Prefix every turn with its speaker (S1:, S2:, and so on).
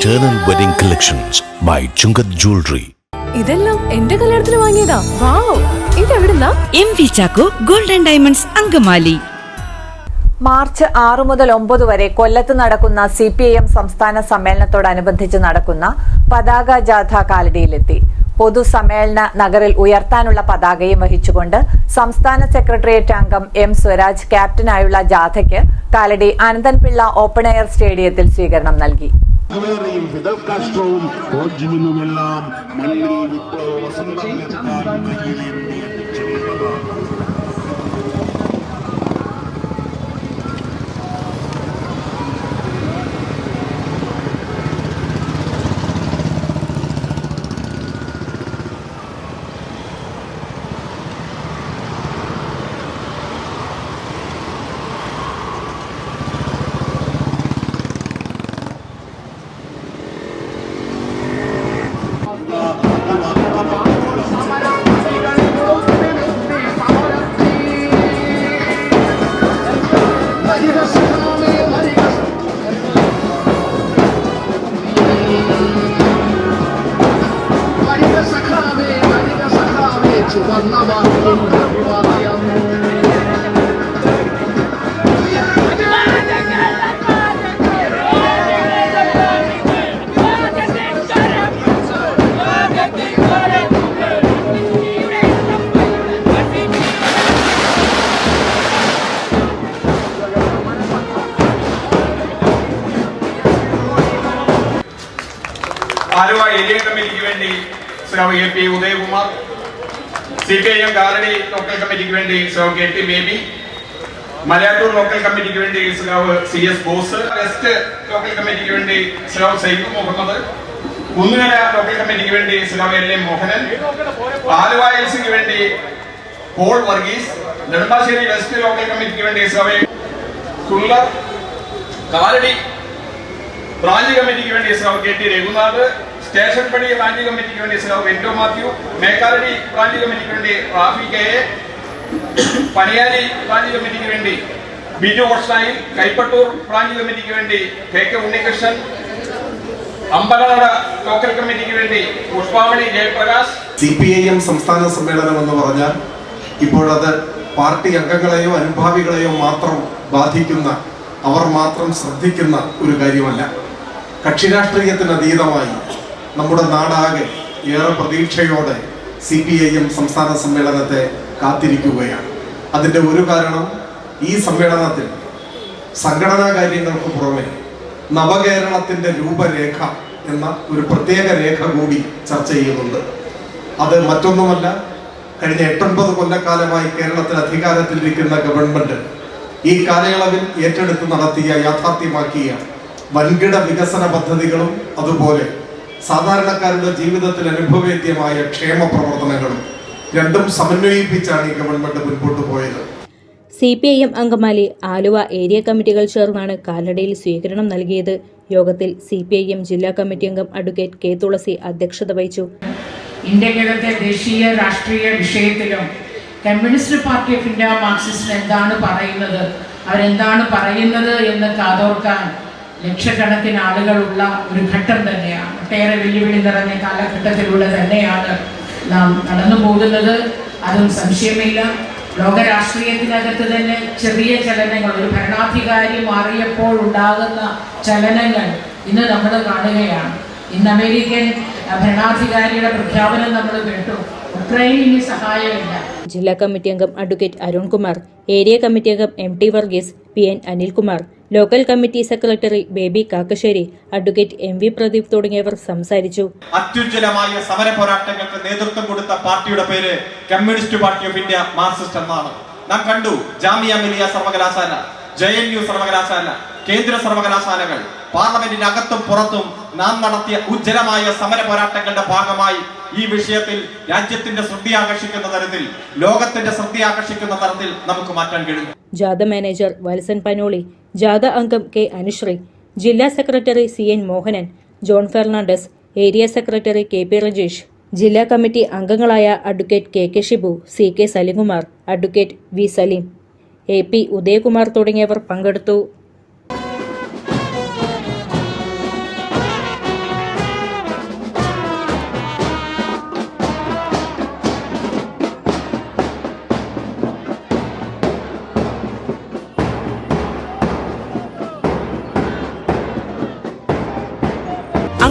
S1: Eternal Wedding Collections by Chungath Jewelry.
S2: ഇതെല്ലാം എന്റെ കല്യാണത്തിന് വാങ്ങിയതാ. Wow ഇതെവിടുന്നാ?
S3: M V Chacko golden diamonds Angamaly.
S4: March ആറ് മുതൽ ഒമ്പത് വരെ കൊല്ലത്ത് നടക്കുന്ന സി പി ഐ എം സംസ്ഥാന സമ്മേളനത്തോടനുബന്ധിച്ച് നടക്കുന്ന പതാക ജാഥ കാലടിയിലെത്തി. പൊതുസമ്മേളന നഗറിൽ ഉയർത്താനുള്ള പതാകയും വഹിച്ചുകൊണ്ട് സംസ്ഥാന സെക്രട്ടേറിയറ്റ് അംഗം എം സ്വരാജ് ക്യാപ്റ്റനായുള്ള ജാഥയ്ക്ക് കാലടി അനന്തൻപിള്ള ഓപ്പൺ എയർ സ്റ്റേഡിയത്തിൽ സ്വീകരണം നൽകി.
S5: ഗവേറയും ഫിദൽ കാസ്ട്രോവും ഹോജിമിനുമെല്ലാം മണ്ണിൽ വിപ്ലവ വസന്തം നിർത്താൻ കയ്യിലേന്തി
S6: ആലുവ ഏരിയ കമ്മിറ്റിക്ക് വേണ്ടി Shri A P Udayakumar C P local കമ്മിറ്റിക്ക് വേണ്ടി so K T Baby Malayattoor local കമ്മിറ്റിക്ക് വേണ്ടി ശ്രാവ് C S Bose west local കമ്മിറ്റിക്ക് വേണ്ടി ശ്രാവ് സൈഫ് മുഹമ്മദ് കുന്നുകര ലോക്കൽ കമ്മിറ്റിക്ക് വേണ്ടി ശ്രാവ് എൽ എം മോഹനൻ ആലുവ എൽസിക്ക് വേണ്ടി Paul Varghese Nedumbassery west local കമ്മിറ്റിക്ക് വേണ്ടി ശ്രാവ് കുള്ളർ കാലടി ബ്രാഞ്ച് കമ്മിറ്റിക്ക് വേണ്ടി ശ്രാവ് കെ ടി രഘുനാഥ് സ്റ്റേഷൻ പടി ബ്രാഞ്ച് കമ്മിറ്റിക്ക് വേണ്ടി ശ്രാവ് വെന്റോ മാത്യു മേക്കാലടി ബ്രാഞ്ച് കമ്മിറ്റിക്ക് വേണ്ടി Rafi K A Paniyali branch കമ്മിറ്റിക്ക് വേണ്ടി ബിജു ഹോട്ട്സ്റ്റായിൽ കൈപ്പട്ടൂർ ബ്രാഞ്ച് കമ്മിറ്റിക്ക് വേണ്ടി K K Unnikrishnan Ambalanada local കമ്മിറ്റിക്ക് വേണ്ടി Pushpamani Jayaprakash.
S7: C P I M സംസ്ഥാന സമ്മേളനം എന്ന് പറഞ്ഞാൽ ഇപ്പോഴത് പാർട്ടി അംഗങ്ങളെയോ അനുഭാവികളെയോ മാത്രം ബാധിക്കുന്ന അവർ മാത്രം ശ്രദ്ധിക്കുന്ന ഒരു കാര്യമല്ല. കക്ഷി രാഷ്ട്രീയത്തിന് അതീതമായി നമ്മുടെ നാടാകെ ഏറെ പ്രതീക്ഷയോടെ സി പി ഐ എം സംസ്ഥാന സമ്മേളനത്തെ കാത്തിരിക്കുകയാണ്. അതിന്റെ ഒരു കാരണം ഈ സമ്മേളനത്തിൽ സംഘടനാ കാര്യങ്ങൾക്ക് പുറമെ നവകേരളത്തിന്റെ രൂപരേഖ എന്ന ഒരു പ്രത്യേക രേഖ കൂടി ചർച്ച ചെയ്യുന്നുണ്ട്. അത് മറ്റൊന്നുമല്ല കഴിഞ്ഞ എട്ടൊൻപത് കൊല്ലക്കാലമായി കേരളത്തിൽ അധികാരത്തിലിരിക്കുന്ന ഗവൺമെന്റ് ഈ കാലയളവിൽ ഏറ്റെടുത്ത് നടത്തിയ യാഥാർത്ഥ്യമാക്കിയ വൻകിട വികസന പദ്ധതികളും അതുപോലെ സാധാരണക്കാരുടെ ജീവിതത്തിൽ അനുഭവേദ്യമായ ക്ഷേമ പ്രവർത്തനങ്ങളും രണ്ടും സമന്വയിപ്പിച്ചാണ് ഈ ഗവൺമെന്റ് മുൻപോട്ട് പോയത്.
S8: C P I M Angamaly Aluva area കമ്മിറ്റികൾ ചേർന്നാണ് കാലടിയിൽ സ്വീകരണം നൽകിയത്. യോഗത്തിൽ സി പി ഐ എം ജില്ലാ കമ്മിറ്റി അംഗം അഡ്വക്കേറ്റ് കെ തുളസി അധ്യക്ഷത വഹിച്ചു.
S9: ഇന്ത്യക്കകത്തെ ദേശീയ രാഷ്ട്രീയ വിഷയത്തിലും communist party of India Marxist എന്താണ് പറയുന്നത്? അവരെന്താണ് പറയുന്നത് എന്ന് കാതോർക്കാൻ ലക്ഷക്കണക്കിന് ആളുകളുള്ള ഒരു ഘട്ടം തന്നെയാണ്. ഒട്ടേറെ വെല്ലുവിളി നിറഞ്ഞ കാലഘട്ടത്തിലൂടെ തന്നെയാണ് നാം നടന്നു പോകുന്നത് അതും സംശയമില്ല. ലോകരാഷ്ട്രീയത്തിനകത്ത് തന്നെ ചെറിയ ചലനങ്ങൾ ഒരു ഭരണാധികാരി മാറിയപ്പോൾ ഉണ്ടാകുന്ന ചലനങ്ങൾ ഇന്ന് നമ്മൾ കാണുകയാണ്. ഇന്ന് അമേരിക്കൻ ഭരണാധികാരിയുടെ പ്രഖ്യാപനം നമ്മൾ കേട്ടു. ഉക്രൈനിന് സഹായമില്ല.
S8: ജില്ലാ കമ്മിറ്റി അംഗം അഡ്വക്കേറ്റ് അരുൺകുമാർ ഏരിയ കമ്മിറ്റി അംഗം M T Varghese P N Anilkumar local committee secretary Baby Kakkassery advocate M V Pradeep തുടങ്ങിയവർ സംസാരിച്ചു.
S10: അത്യുജ്വലമായ സമര പോരാട്ടങ്ങൾക്ക് നേതൃത്വം കൊടുത്ത പാർട്ടിയുടെ പേര് communist party of India Marxist എന്നാണ് നാം കണ്ടു ജാമിയ മിലിയ സർവകലാശാല ജെ എൻ യു സർവകലാശാല കേന്ദ്ര സർവകലാശാലകൾ. പാർലമെന്റിനകത്തും പുറത്തും നാം നടത്തിയ ഉജ്ജ്വലമായ സമര പോരാട്ടങ്ങളുടെ ഭാഗമായി ഈ വിഷയത്തിൽ രാജ്യത്തിന്റെ ശ്രദ്ധ ആകർഷിക്കുന്ന തരത്തിൽ ലോകത്തിന്റെ ശ്രദ്ധ ആകർഷിക്കുന്ന തരത്തിൽ നമുക്ക് മാറ്റാൻ കഴിയും.
S8: ജാഥ മാനേജർ വത്സൻ പനോളി ജാഥ അംഗം കെ അനുശ്രീ ജില്ലാ secretary C N Mohanan John Fernandes area secretary K P Rajesh ജില്ലാ കമ്മിറ്റി അംഗങ്ങളായ advocate K K Shibu C K Salimkumar advocate V Saleem A P Udayakumar തുടങ്ങിയവർ പങ്കെടുത്തു.